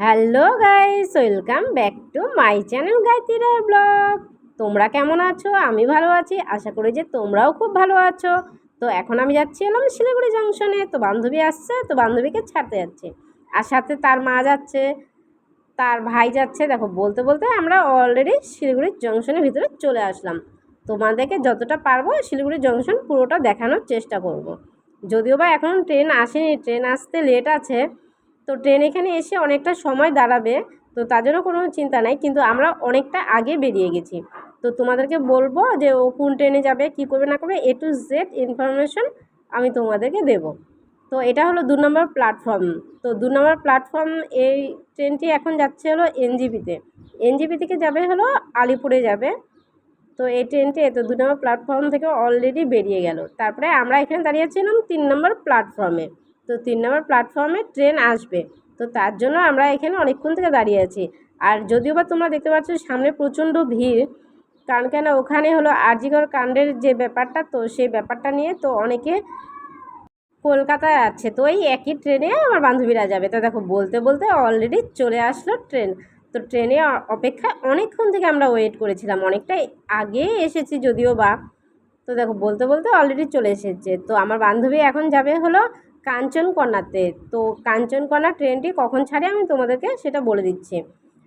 Hello guys, welcome back to my channel গায়ত্রীরা blog. তোমরা কেমন আছো? আমি ভালো আছি, আশা করি যে তোমরাও খুব ভালো আছো। তো এখন আমি যাচ্ছি এলাম শিলিগুড়ি জংশনে। তো বান্ধবী আসছে, তো বান্ধবীকে ছাড়তে যাচ্ছে। আর সাথে তার মা যাচ্ছে, তার ভাই যাচ্ছে। দেখো, বলতে বলতে আমরা অলরেডি শিলিগুড়ি জংশনের ভিতরে চলে আসলাম। তোমাদেরকে যতটা পারব শিলিগুড়ি জংশন পুরোটা দেখানোর চেষ্টা করব। যদিও বা এখন ট্রেন আসেনি, ট্রেন আসতে লেট আছে। তো ট্রেন এখানে এসে অনেকটা সময় দাঁড়াবে, তো তার জন্য কোনো চিন্তা নাই, কিন্তু আমরা অনেকটা আগে বেরিয়ে গেছি। তো তোমাদেরকে বলব যে ও কোন ট্রেনে যাবে, কি করবে, না করবে এ টু জেড ইনফরমেশন আমি তোমাদেরকে দেব। তো এটা হলো দু নম্বর প্ল্যাটফর্ম তো দু নম্বর প্ল্যাটফর্ম এই ট্রেনটি এখন যাচ্ছে হলো এনজিপিতে এনজিপি থেকে যাবে হলো আলিপুরে যাবে। তো এই ট্রেনটি তো দু নম্বর প্ল্যাটফর্ম থেকে অলরেডি বেরিয়ে গেল। তারপরে আমরা এখানে দাঁড়িয়েছিলাম তিন নম্বর প্ল্যাটফর্মে তো তিন নম্বর প্ল্যাটফর্মে ট্রেন আসবে। তো তার জন্য আমরা এখানে অনেকক্ষণ থেকে দাঁড়িয়ে আছি। আর যদিও বা তোমরা দেখতে পাচ্ছ সামনে প্রচণ্ড ভিড়, কারণ কেন ওখানে হলো আরজিগর কাণ্ডের যে ব্যাপারটা, তো সেই ব্যাপারটা নিয়ে তো অনেকে কলকাতায় আছে। তো এই একই ট্রেনে আমার বান্ধবীরা যাবে। তো দেখো, বলতে বলতে অলরেডি চলে আসলো ট্রেন তো ট্রেনে অপেক্ষা অনেকক্ষণ থেকে আমরা ওয়েট করেছিলাম। অনেকটাই আগে এসেছি যদিও বা। তো দেখো, বলতে বলতে অলরেডি চলে এসেছে। তো আমার বান্ধবী এখন যাবে হলো কাঞ্চনকন্যাতে। তো কাঞ্চনকন্যা ট্রেনটি কখন ছাড়ে আমি তোমাদেরকে সেটা বলে দিচ্ছি।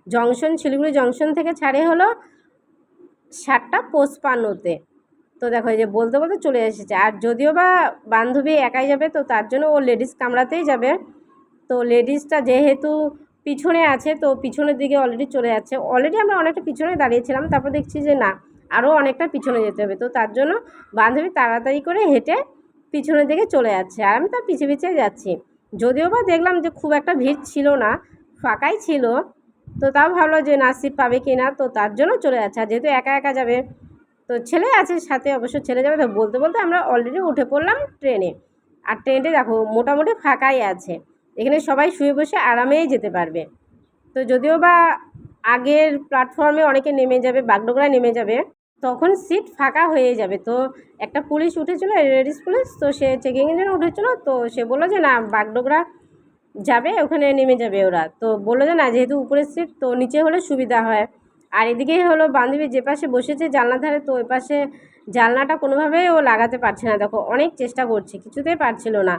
জংশন, শিলিগুড়ি জংশন থেকে ছাড়ে হলো সাতটা পোস্পান্নতে তো দেখো যে বলতে বলতে চলে এসেছে। আর যদিও বা বান্ধবী একাই যাবে, তো তার জন্য ও লেডিস কামড়াতেই যাবে। তো লেডিসটা যেহেতু পিছনে আছে, তো পিছনের দিকে অলরেডি চলে যাচ্ছে। অলরেডি আমরা অনেকটা পিছনে দাঁড়িয়েছিলাম, তারপর দেখছি যে না আরও অনেকটা পিছনে যেতে হবে। তো তার জন্য বান্ধবী তাড়াতাড়ি করে হেঁটে পিছনের দিকে চলে যাচ্ছে আর আমি তার পিছিয়ে পিছিয়ে যাচ্ছি। যদিও বা দেখলাম যে খুব একটা ভিড় ছিল না, ফাঁকাই ছিল, তো তাও ভাবলো যে না সিট পাবে কি না, তো তার জন্য চলে যাচ্ছে। আর যেহেতু একা একা যাবে, তো ছেলে আছে সাথে, অবশ্য ছেলে যাবে তো বলতে বলতে আমরা অলরেডি উঠে পড়লাম ট্রেনে। আর ট্রেনটি দেখো মোটামুটি ফাঁকাই আছে, এখানে সবাই শুয়ে বসে আরামেই যেতে পারবে। তো যদিও বা আগের প্ল্যাটফর্মে অনেকে নেমে যাবে, বাগডোগরায় নেমে যাবে তখন সিট ফাঁকা হয়ে যাবে। তো একটা পুলিশ উঠেছিল, লেডিস পুলিশ, তো সে চেকিংয়ের জন্য উঠেছিল, তো সে বলল যে, না, বাগডোগরা যাবে, ওখানে নেমে যাবে ওরা। তো বলল যে, না, যেহেতু উপরের সিট তো নিচে হলে সুবিধা হয়। আর এদিকে হলো বান্ধবী যে পাশে বসেছে জানলা ধারে, তো ওই পাশে জানলাটা কোনোভাবেই ও লাগাতে পারছে না। দেখো, অনেক চেষ্টা করছে, কিছুতেই পারছিল না।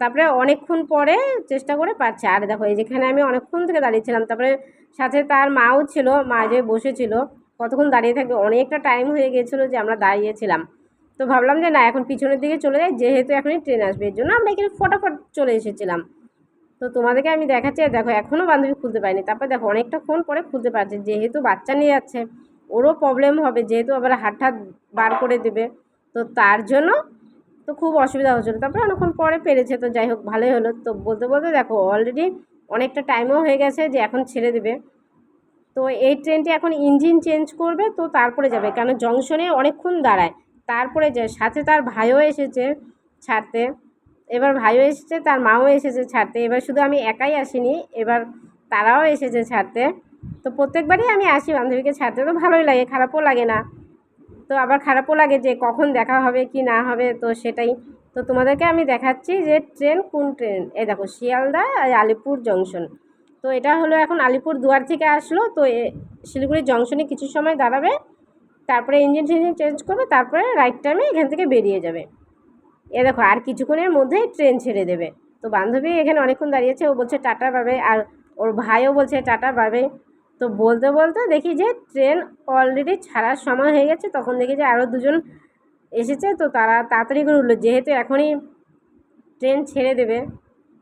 তারপরে অনেকক্ষণ পরে চেষ্টা করে পারছে। আর দেখো, এই যেখানে আমি অনেকক্ষণ থেকে দাঁড়িয়েছিলাম তারপরে সাথে তার মাও ছিল, মা যে বসেছিল কতক্ষণ দাঁড়িয়ে থাকবে, অনেকটা টাইম হয়ে গিয়েছিল যে আমরা দাঁড়িয়েছিলাম। তো ভাবলাম যে না, এখন পিছনের দিকে চলে যাই, যেহেতু এখনই ট্রেন আসবে, এর জন্য আমরা এখানে ফটাফট চলে এসেছিলাম। তো তোমাদেরকে আমি দেখাচ্ছি, আর দেখো এখনও বান্ধবী খুলতে পারিনি। তারপর দেখো, অনেকটা ফোন পরে খুলতে পারছে, যেহেতু বাচ্চা নিয়ে যাচ্ছে, ওরও প্রবলেম হবে, যেহেতু আবার হাট হাত বার করে দেবে। তো তার জন্য তো খুব অসুবিধা হচ্ছিল। তারপরে অনেকক্ষণ পরে পেরেছে, তো যাই হোক, ভালোই হলো। তো বলতে বলতে দেখো অলরেডি অনেকটা টাইমও হয়ে গেছে যে এখন ছেড়ে দেবে। তো এই ট্রেনটি এখন ইঞ্জিন চেঞ্জ করবে, তো তারপরে যাবে। কেন? জংশনে অনেকক্ষণ দাঁড়ায়। তারপরে যায়। সাথে তার ভাইও এসেছে ছাড়তে। এবার ভাইও এসেছে, তার মাও এসেছে ছাড়তে। এবার শুধু আমি একাই আসিনি, এবার তারাও এসেছে ছাড়তে। তো প্রত্যেকবারই আমি আসি বান্ধবীকে ছাড়তে। তো ভালোই লাগে, খারাপও লাগে না। তো আবার খারাপও লাগে যে কখন দেখা হবে, কি না হবে, তো সেটাই। তো তোমাদেরকে আমি দেখাচ্ছি যে ট্রেন কোন ট্রেন এ দেখো, শিয়ালদা আর আলিপুর জংশন তো এটা হলো এখন আলিপুর দুয়ার থেকে আসলো, তো শিলিগুড়ি জংশনে কিছু সময় দাঁড়াবে, তারপরে ইঞ্জিন টিঞ্জিন চেঞ্জ করবে, তারপরে রাইট টাইমে এখান থেকে বেরিয়ে যাবে। এ দেখো, আর কিছুক্ষণের মধ্যেই ট্রেন ছেড়ে দেবে। তো বান্ধবী এখানে অনেকক্ষণ দাঁড়িয়েছে, ও বলছে, টাটা পাবে আর ওর ভাইও বলছে, টাটা পাবে তো বলতে বলতে দেখি যে ট্রেন অলরেডি ছাড়ার সময় হয়ে গেছে, তখন দেখি যে আরও দুজন এসেছে, তো তারা তাড়াতাড়ি করে উঠল। যেহেতু এখনই ট্রেন ছেড়ে দেবে,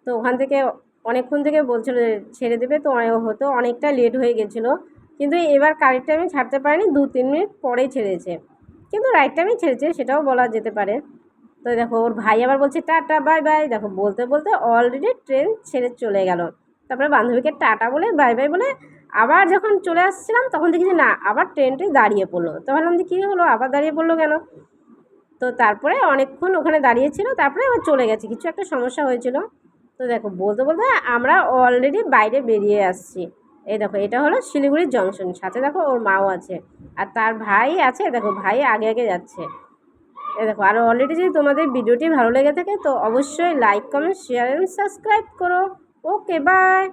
তো ওখান থেকে অনেকক্ষণ থেকে বলছিল ছেড়ে দেবে, তো হতো, অনেকটা লেট হয়ে গেছিল। কিন্তু এবার কারেক্ট টাইমে ছাড়তে পারেনি, দু তিন মিনিট পরেই ছেড়েছে। কিন্তু রাইট টাইমেই ছেড়েছে, সেটাও বলা যেতে পারে। তো দেখো, ওর ভাই আবার বলছে, টাটা বাই বাই দেখো, বলতে বলতে অলরেডি ট্রেন ছেড়ে চলে গেল। তারপরে বান্ধবীকে টাটা বলে বাই বাই বলে আবার যখন চলে আসছিলাম, তখন দেখি যে না, আবার ট্রেনটি দাঁড়িয়ে পড়ল। তো ভাবলাম যে কী হলো, আবার দাঁড়িয়ে পড়ল কেন? তো তারপরে অনেকক্ষণ ওখানে দাঁড়িয়েছিল তারপরে আবার চলে গেছে। কিছু একটা সমস্যা হয়েছিল। তো দেখো, বলতে বলতে আমরা অলরেডি বাইরে বেরিয়ে আসছি। এই দেখো, এটা হলো শিলিগুড়ি জংশন সাথে দেখো, ওর মাও আছে। আর তার ভাই আছে দেখো, ভাই আগে আগে যাচ্ছে। এ দেখো, আর অলরেডি যদি তোমাদের ভিডিওটি ভালো লেগে থাকে, তো অবশ্যই like comment share and subscribe করো। Okay bye